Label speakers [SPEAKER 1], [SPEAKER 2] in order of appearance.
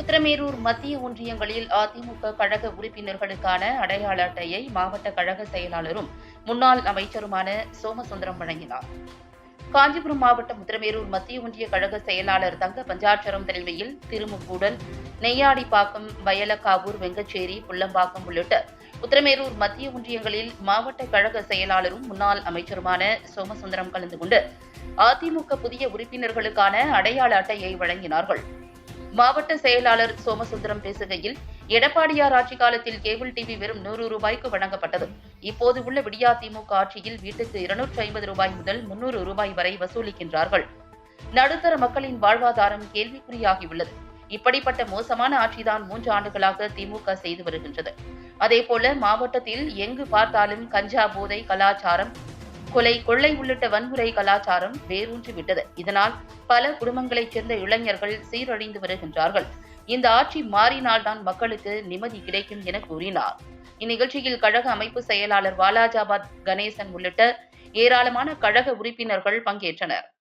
[SPEAKER 1] உத்திரமேரூர் மத்திய ஒன்றியங்களில் அதிமுக கழக உறுப்பினர்களுக்கான அடையாள அட்டையை மாவட்ட கழக செயலாளரும் முன்னாள் அமைச்சருமான சோமசுந்தரம் வழங்கினார். காஞ்சிபுரம் மாவட்டம் உத்திரமேரூர் மத்திய ஒன்றிய கழக செயலாளர் தங்க பஞ்சாட்சரம் தலைமையில் திருமுக்கூடல் நெய்யாடிப்பாக்கம் வயலக்காவூர் வெங்கச்சேரி புள்ளம்பாக்கம் உள்ளிட்ட உத்திரமேரூர் மத்திய ஒன்றியங்களில் மாவட்ட கழக செயலாளரும் முன்னாள் அமைச்சருமான சோமசுந்தரம் கலந்து கொண்டு அதிமுக புதிய உறுப்பினர்களுக்கான அடையாள அட்டையை வழங்கினார்கள். மாவட்ட செயலாளர் சோமசுந்தரம் பேசுகையில் எடப்பாடியார் ஆட்சி காலத்தில் கேபிள் டிவி வெறும் நூறு ரூபாய்க்கு வழங்கப்பட்டது. இப்போது உள்ள விடியா திமுக ஆட்சியில் வீட்டுக்கு இருநூற்றி ஐம்பது ரூபாய் முதல் முன்னூறு ரூபாய் வரை வசூலிக்கின்றார்கள். நடுத்தர மக்களின் வாழ்வாதாரம் கேள்விக்குறியாகியுள்ளது. இப்படிப்பட்ட மோசமான ஆட்சிதான் மூன்று ஆண்டுகளாக திமுக செய்து வருகின்றது. அதேபோல மாவட்டத்தில் எங்கு பார்த்தாலும் கஞ்சா போதை கலாச்சாரம் கொலை கொள்ளை உள்ளிட்ட வன்முறை கலாச்சாரம் வேரூன்றி விட்டது. இதனால் பல குடும்பங்களைச் சேர்ந்த இளைஞர்கள் சீரழிந்து வருகின்றார்கள். இந்த ஆட்சி மாறினால்தான் மக்களுக்கு நிம்மதி கிடைக்கும் என கூறினார். இந்நிகழ்ச்சியில் கழக அமைப்பு செயலாளர் வாலாஜாபாத் கணேசன் உள்ளிட்ட ஏராளமான கழக உறுப்பினர்கள் பங்கேற்றனர்.